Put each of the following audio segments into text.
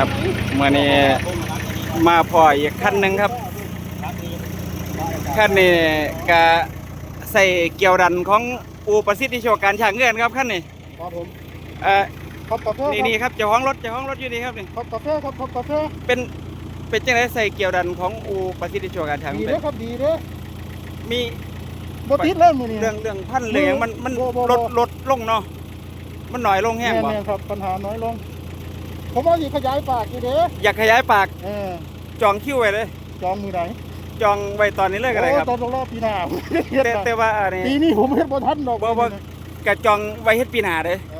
ครับเมื่อนี้มาพออีกขั้นหนึ่งครับขั้นนี้ก็ใส่เกี่ยวดันของอูประสิทธิโชคการช่างเงินครับขั้นนี้ครับผมเอ่อครับกาแฟนี่นี่ครับเจ้าของรถเจ้าของรถอยู่นี่ครับนี่ครับกาแฟครับครับกาแฟเป็นเป็นจังไดใส่เกี่ยวดันของอูประสิทธิโชคการช่างดีเป็เด้นอครับดีเด้อมีบ่ติดเลยมื้อนี้เรื่องเรื่องพันเรื่องมันมันบ่บ่ลบ่ดลดลงเนาะมันหน่อยลงแห้งบ่แม่นๆครับปัญหาน้อยลง ผมว่าสิขยายปากอยู่เด้ออยากขยายปากเออจองคิวไว้เลย จองมือใดจองไว้ตอนนี้เลยก็ได้ครับโอ้ตอนรอบปีหน้าเฮ็ดแต่น่ะแต่ว่าอันนี้ปีนี้ผมเฮ็ดบ่ทันดอกบ่บ่กะจองไว้เฮ็ดปีหน้าเด้เอ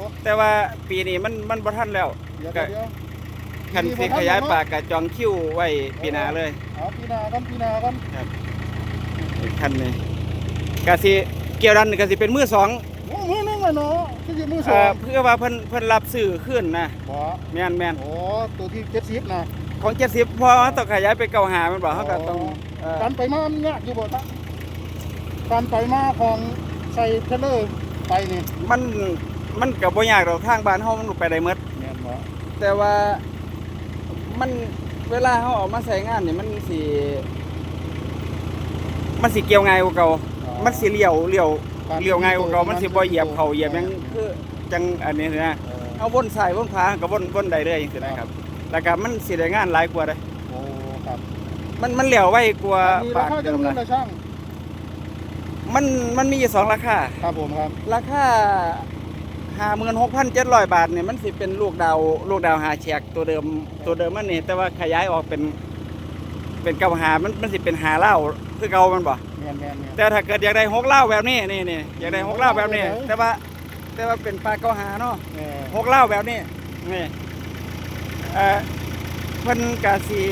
อแต่ว่าปีนี้มันมันบ่ทันแล้วเดี๋ยวก็เดี๋ยวคันสิขยายปากกะจองคิวไว้ปีหน้าเลยเอาปีหน้ากันปีหน้ากันอีกคันนี้กะสิเกี่ยวดันก็สิเป็นมือสองโอ้มือ หนึงอะเนาะคือสิมือสอเอ่องเพื่อว่าเพิ่นเพิ่นรับซื้อขึ้นนะบ่แม่นแม่นโอ้ตัวที่70นะของ70พอต้องขยายไปเก่าหามันบ่เฮาก็ต้องเอ่อการไปมามันยากอยู่บ่ตะการไปมาของใส่เทรลเลอร์ไปนี่มันมันก็บ่ยากดอกทางบ้านเฮามันไปได้หมด แม่นบ่แต่ว่ามันเวลาเฮาเออกมาใช้งานนี่มันสิมันสิเกี่ยวง่ายกว่าเก่า มันสิเลี้ยวเลี้ยว เลี้ยวง่ายกว่าเก่ามันสิบ่เหยียบเขาเหยียบหยังคือจังอันนี้นะเออเอาวนซ้ายวนขวาก็วนวนได้เลยจังซี่นะครับแล้วก็มันสิได้งานหลายกว่าเด้โอ้ครับมันมันเหลียวไว้กว่ามีปารากคาเดิจังมเงินนะละช่างมันมันมีอยู่สองราคา ครับผมครับราคา56,700บาทเนี่ยมันสิเป็นลูกดาวลูกดาวหาแฉกตัวเดิมตัวเดิมมันนี่แต่ว่าขยายออกเป็น เป็นเก้าหามันมันสิเป็นหาเหล้าคือเก่ามันบ่แม่ นแม่นแม่น แต่ถ้าเกิดอยากได้หกเหล้าแบบนี้นี่นี่อยากได้หกเหล้าแบบนี้โอ้ยแต่ว่าแต่ว่าเป็นปลาเก้าหาเนาะเออหกเหล้าแบบนี้นี่เอ่อเพิ่นกะสี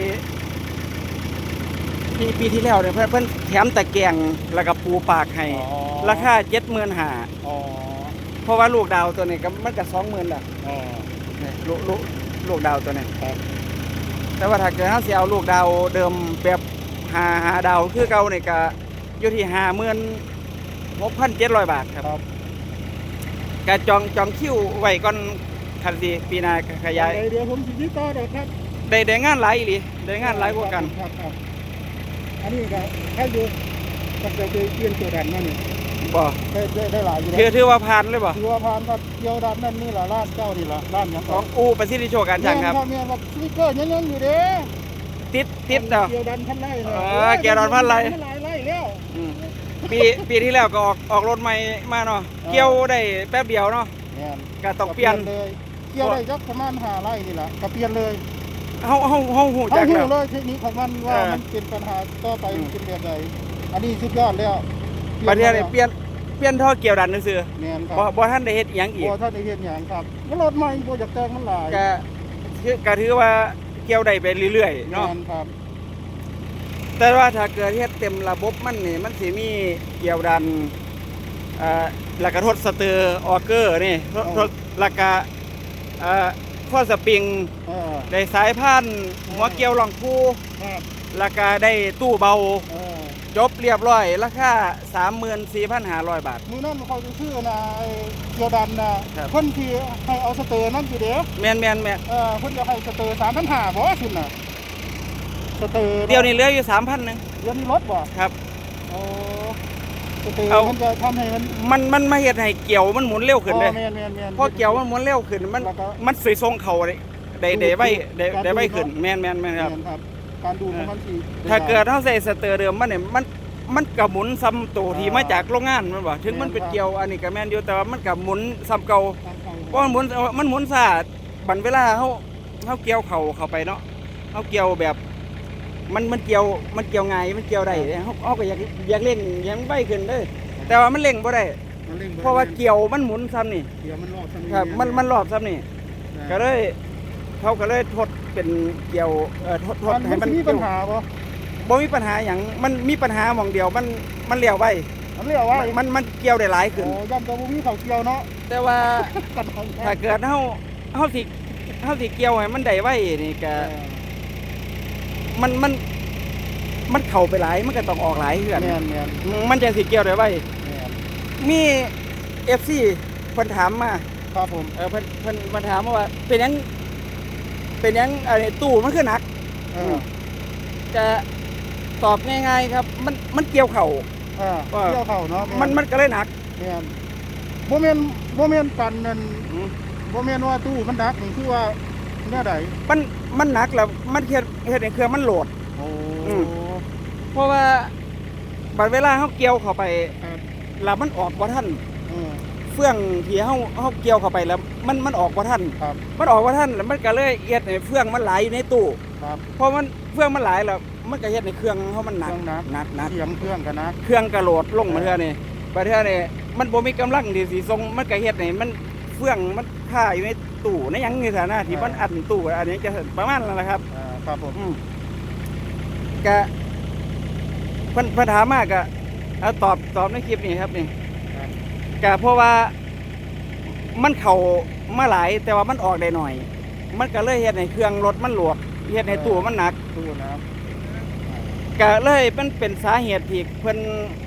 ปีปีที่แล้วเนี่ยเพิ่นเพิ่นแถมตะแกรงแล้วก็ปูปากให้อ๋อราคาเจ็ดหมื่นหาอ๋อเพราะว่าลูกดาวตัวนี้ก็มันก็สองหมื่นละ อ๋อ นี่ลูกลูกลูกดาวตัวนี้ครับ แต่ว่าถ้าเกิดเขาสิเอาลูกดาวเดิมแบบหาหาดาวคือเก่านี่ก็ อยู่ที่ห้าหมื่นหกพันเจ็ดร้อยบาทครับครับก็จองจองคิวไว้ก่อนคันสิปีหน้าก็ขยาย เดี๋ยวผมสิติดต่อได้ครับได้ได้งานหลายอีหลีได้งานหลายกว่ากัน ครับครับอันนี้ก็ใครอยู่ก็จะไปเปลี่ยนตัวดันมานี่บ่ได้ได้ได้หลายอยู่ถือนะถือว่าผ่านเลยบ่ ถือว่าผ่านครับเกี่ยวดันนั่นนี่ล่ะร้านเจ้านี่ล่ะร้านหยังของอูประสิทธิโชคการช่างครับ แม่นแม่นว่าสติ๊กเกอร์ยังยังอยู่เด้ติดติดเนาะ เกี่ยวดันพันไร่นะเออเกี่ยวดันพันไร่ พันไร่ไร่แล้วอืม ปีปีที่แล้วก็ออกออกรถใหม่มาเนาะเกี่ยวได้แป๊บเดียวเนาะแม่นก็ต้องเปลี่ยนเลยเกี่ยวได้จักประมาณห้าไร่นี่ล่ะก็เปลี่ยนเลยเฮาเฮาเฮาฮู้เขาจักหูแล้วเลยเทคนิคของมันว่าเออ มันเป็นปัญหาต่อไปอืมเป็นแบบใดอันนี้สุดยอดแล้วประเทศนี้เปลี่ยนเปลี่ยนท่อเกี่ยวดันซื่อแม่นคๆบ่รับบ่ทันได้เฮ็ดอิหยังอีก บ่ท่านได้เห็นหยังครับมันรถใหม่บ่อยากแต่งมันหลายก็คือก็ถือว่าเกี่ยวได้ไปเรื่อยๆเนาะแม่นครับ แต่ว่าถ้าเกิดเฮ็ดเต็มระบบมันนี่มันสิมีเกี่ยวดันเอ่อแล้วก็ทดสเตอร์ออเกอร์นี่ทดทดแล้วก็เอ่อข้อสปริงเออได้สายพานหัวเกี่ยวหลองคู่ครับแล้วก็ได้ตู้เบา เออจบเรียบร้อยราคา34,500 บาท มื้อนั้นเขาจะชื่อนะไอ้เกี่ยวดันนะครับเพิ่นที่ให้เอาสเตอร์นั่นสิเด้แม่นแม่นแม่นเออเพิ่นจะให้สเตอร์3,500บ่สิน่ะ สเตอร์เดี๋ยวนี้เหลืออยู่3,000นึงเดี๋ยวนี้ลดบ่ครับ โอ้สเตอร์เอามันจะทำให้มันมันมันมาเฮ็ดให้เกี่ยวมันหมุนเร็วขึ้นอ๋อเด้แม่นแม่นแม่น พอเกี่ยวมันหมุนเร็วขึ้นมันแล้วก็มันสวยทรงเขาได้ได้ได้ไว้ได้การดูได้ไว้เนอะขึ้นแม่นแม่นแม่นครับ แม่นครับ การดูของมันสิถ้าเกิดเฮาใส่สเตอร์เดิมมันเนี่ยมันมันก็หมุนซ้ำตัวที่มาจากโรงงานมันบ่ถึงมันเป็นเกี่ยวอันนี้ก็แม่นอยู่แต่ว่ามันก็หมุนซ้ำเก่าเพราะมันหมุนมันหมุนซ่าบัดเวลาเฮาเฮาเกี่ยวเขาเข้าไปเนาะเฮาเกี่ยวแบบ มันมันเกี่ยวมันเกี่ยวง่ายมันเกี่ยวได้เฮาเฮาก็อยากอยากเร่งอยากมันไวขึ้นเด้อแต่ว่ามันเร่งบ่ได้มันร่งเพราะว่าเกี่ยวมันหมุนซ้ำนี่เดี๋ยวมันรอบทำครับมันมันรอบซ้ำนี่ก็เลยเขาก็เลยทดเป็นเกี่ยวเอ่อทดทดมันให้มัมันนมีปัญหาบ่บ่มีปัญหาอย่างมันมีปัญหาหมองเดียวมันมันเลี้ยวไว้มันเรียกว่ามันมันเกี่ยวได้หลายขึ้น โอ้ย่ำตัวบุมีเขาเกี่ยวเนาะแต่ว่า กันของถ้าเกิดเฮาเฮาสิเฮาสิเกี่ยวให้มันได้ไว้นี่ก็ มันมัน มันเข้าไปหลายมันก็ต้องออกหลายเฮือนแม่นแม่นมันจะสิเกี่ยวได้ไว้แม่นมี FC เพิ่นถามมาครับผมเออเพิ่นเพิ่นมาถามมาว่า เป็นหยัง เป็นหยังไอ้ตู้มันคือหนัก เออจะตอบง่าย ๆ ครับ มันมันเกี่ยวเข่า เออว่าเกี่ยวเข่าเนาะมันมันก็เลยหนัก แม่นบ่แม่นบ่แม่นปันนั่นอืม บ่แม่นว่าตู้มันดักนี่คือว่า แนวใดมันมันหนักแล้วมันเฮ็ดเฮ็ดให้เครื่องมันโหลด โอ้อืม เพราะว่าบัดเวลาเฮาเกี่ยวเข้าไปครับแล้วมันออกบ่ทันเออเฟื่องที่เฮาเฮาเกี่ยวเข้าไปแล้ว มันมันออกบ่ทันครับ มันออกบ่ทันแล้วมันก็เลยเฮ็ดให้เฟื่องมันไหลอยู่ในตู้ครับพอมันเฟื่องมันไหลแล้วมันก็เฮ็ดให้เครื่องเฮามันหนักเครื่องหนัก หนักหนักเสียงเครื่องกันนะ เครื่องกระโหลดลงมาเทื่อนี่ประเทศนี่มันบ่มีกำลังที่สิส่งมันก็เฮ็ดให้มันเฟื่องมันค่าอยู่ในตู้ในหยังนี่ซะนะที่มันอัดตู้อันนี้จะประมาณนั้นแหละครับ อ่าครับผมอืมก็เพิ่นเพิ่นถามมากก็เอาตอบตอบในคลิปนี้ครับนี่ครับก็เพราะว่ามันเข้ามาหลายแต่ว่ามันออกได้หน่อย มันก็เลยเฮ็ดให้เครื่องรถมันโหลดเฮ็ดให้ตู้มันหนักตู้นะก็เลยมันเป็นสาเหตุที่เพิ่น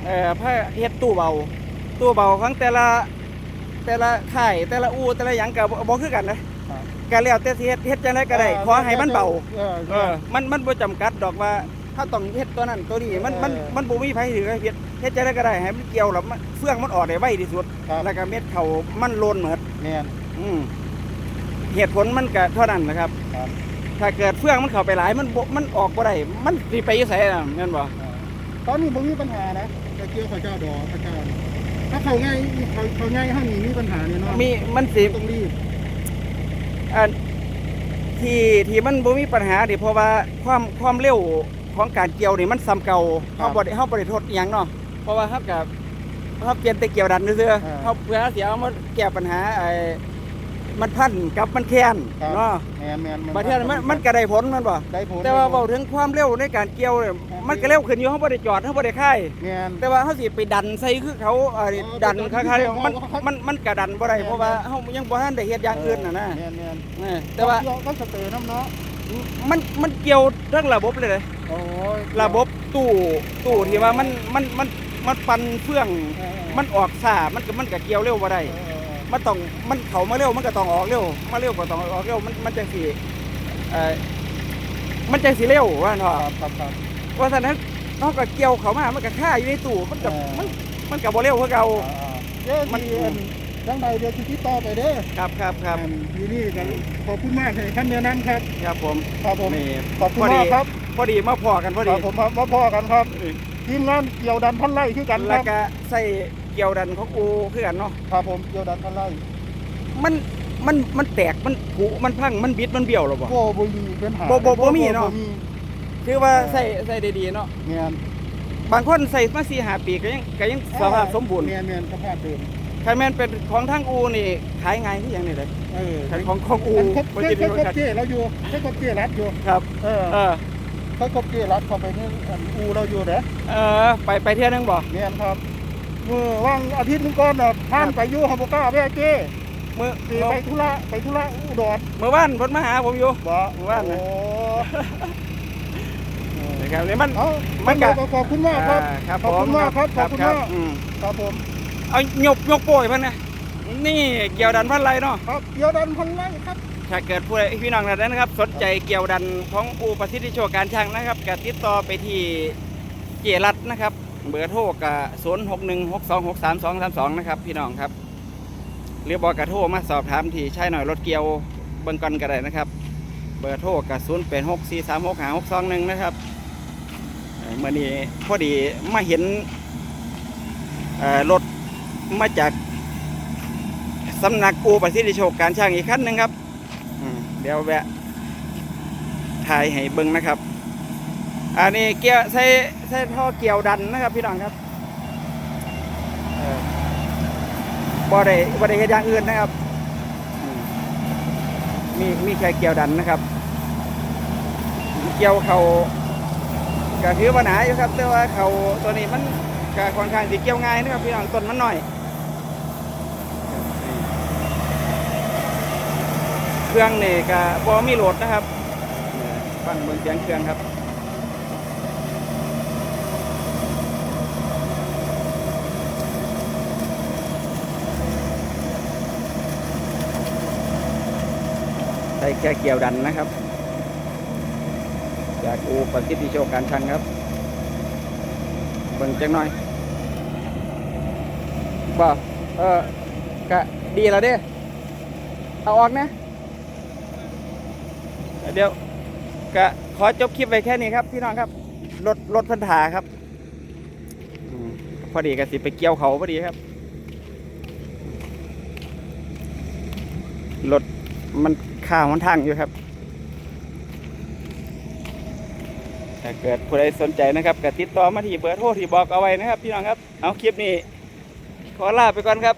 เอ่อพาเฮ็ดตู้เบา ตู้เบาของแต่ละ แต่ละค่ายแต่ละอู่แต่ละหยังก็บ่บ่คือกันนะครับก็แล้วแต่สิเฮ็ดเฮ็ดจังไดก็ได้ขอให้มันเบาเออเออมันมันบ่จำกัดดอกว่าถ้าต้องเฮ็ดตัวนั้นตัวนี้มันมันเออมันบ่มีไผถือให้เฮ็ดเฮ็ดจะได้ก็ได้ให้มันเกี่ยวแล้วมันเฟื่องมันออกได้ไวที่สุด ครับ แล้วก็เม็ดเขามันโลนเหมือดแม่น อืมเหตุผลมันก็เท่านั้นนะครับ ครับ ถ้าเกิดเฟื่องมันเข้าไปหลายมันบ่มันออกบ่ได้มันสิไปอยู่ไสน่ะแม่นบ่อ่าตอนนี้บ่มีปัญหานะแต่เกี่ยวข้าวเจ้าดอกข้าวเจ้า ถ้าเขาง่ายเขาเขาง่ายห้างนี้มีปัญหาเนี่ยเนาะมีมันสิต้องรีบอันที่ที่มันบ่มีปัญหาดิเพราะว่าความความเร็วของการเกี่ยวนี่มันซ้ำเก่าเฮาบ่ได้เฮาบ่ได้โทษอิหยังเนาะเพราะว่าเฮากับเฮาเปลี่ยนแต่เกี่ยวดันซื่อๆเฮาเพื่อเสียเอามาแก้ปัญหาไอ้ มันพันกับมันแค้นครับเนาะแม่นแม่นบางเทีมันมันก็ได้ผลมันบ่ได้ผลแต่ว่าเว้าถึงความเร็วในการเกี่ยวเนี่ยมันก็เร็วขึ้นอยู่เฮาบ่ได้จอดเฮาบ่ได้ค่ายแม่นแต่ว่าเฮาสิไปดันใส่คือเขาเอ่ออ๋อดันไปดันคล้ายคือๆเขามันเขามันมันก็ดันบ่ได้แม่นเพราะว่าเฮายังบ่ทันได้เฮ็ดอย่างอื่นน่ะนะแม่นแม่นเออแต่ว่าเกี่ยวก็สเตย์น้ำเนาะมันมันเกี่ยวทั้งระบบเลยเลยโอ้ยระบบตู้ตู้ที่ว่ามันมันมันมันปันเฟื่องเออมันออกซ่ามันก็มันก็เกี่ยวเร็วบ่ได้เออเออ มันต้องมันเข้ามาเร็วมันก็ต้องออกเร็วมาเร็วก็ต้องออกเร็วมันมันจังสิเอ่อมันจังสิเร็วว่าเนาะครับครับครับเพราะฉะนั้นเฮาก็เกี่ยวเข้ามามันก็ค่าอยู่ในตู้มันก็เออมันมันก็บ่เร็วคือเก่าอ่าเดี๋ยวมันที่อันดังใดเดี๋ยวที่ติดต่อไปเด้อครับครับครับอันทีนี่กันขอบคุณมากให้ท่านแนะนำครับครับผมครับผมนี่ขอบคุณมากครับพอดีมาพอกันพอคดีรับผมครับมาพอกันครับทีมงานเกี่ยวดันพันไล่คือกันคแล้รัวบก็ใส่ เกี่ยวดันของอูคือกันเนาะครับผมเกี่ยวดันพันไล่มันมันมันแตกมันผุมันพังมันบิดมันเบี้ยวหรอบ่โบ่บ่มีปัญหาบ่บ่บ่มีเนาะบ่มีคือว่าเออใส่ใส่ได้ดีเนาะแม่นบางคนใส่มาสี่หาปีก็ยังก็ยังสภาพสมบูรณ์แม่นแม่นสภาพเดิมใครแม่นเป็นของทางอูนี่ขายง่ายคือหยังนี่เลยเออขายของของอูอันครบบ่เคยจะเคมียคนครบขายเจ้เราอยู่เคยครบเจ้รัดอยู่ครับ เออเออเคยครบเจ้รัดเข้าไปนี่อันอูเราอยู่เด้อเออ ไปไปเที่ยวนึงบ่แม่นครับ มือว่างอาทิตย์หนึงก่อนน่ะท่านไปอยู่ฮัมบูก้าแม่เจ้มื้อสิไปธุระไปธุระอุดรเมื่อวานเพิ่นมาหาผมอยู่บ่ว่างนะโอ้นะครับนี่มันเอ้ามัมันนก็ก็ขอบคุณมากครับอ่าครับ ขอบคุณมากครับขอบคุณรัมากอืมครับผมเอายกยกโป้ยเพิ่นนะนี่เกี่ยวดันพันไรเนาะครับเกี่ยวดันพันไล่ครับถ้าเกิดผู้ใดพี่น้องท่านใดนะครับ สนใจเกี่ยวดันของอูประสิทธิโชคการช่างนะครับก็ติดต่อไปที่เจรัตน์นะครับ เบอร์โทรกับศูนย์หกหนึ่งหกสองหกสามสองสามสองนะครับ พี่น้องครับหรือบบอกกระโทรมาสอบถามที่ใช่หน่อยรถเกียวเบิ่งก่อนก็ได้นะครับ เบอร์โทรกับศูนย์เป็นหกสี่สามหกหาหกสองหนึ่งนะครับเมื่อนี้พอดีมาเห็นรถมาจากสำนักอูประสิทธิโชคการช่างอีกคันหนึ่งครับเดี๋ยวแวะถ่ายให้เบิ้งนะครับ อันนี้เกี่ยวใส่ใส่ท่อเกี่ยวดันนะครับพี่น้องครับเอ่อบ่ได้บ่ได้เฮ็ดอย่างอื่นนะครับ มีมีแค่เกี่ยวดันนะครับ เกี่ยวเขาก็ถือว่าหนาอยู่ครับ แต่ว่าเขาตัวนี้มันก็ค่อนข้างสิเกี่ยวง่ายนะครับพี่น้องต้นมันหน้อย เครื่องนี่ก็บ่มีโหลดนะครับฟังเบิ่งเสียงเครื่องครับ ช้แค่เกี่ยวดันนะครับ จากอูประสิทธิโชคการชังครับเบิ่งจังหน่อยบ่เออกะดีแล้วเด้เอาออกนะ เดี๋ยวกะขอจบคลิปไว้แค่นี้ครับพี่น้องครับรถรถพันธาครับพอดีกะสิไปเกี่ยวเขาพอดีครับรถมัน ข้าวมันทางอยู่ครับ ถ้าเกิดผู้ใดสนใจนะครับก็ติดต่อมาที่เบอร์โทรที่บอกเอาไว้นะครับ พี่น้องครับ เอาคลิปนี้ ขอลาไปก่อนครับ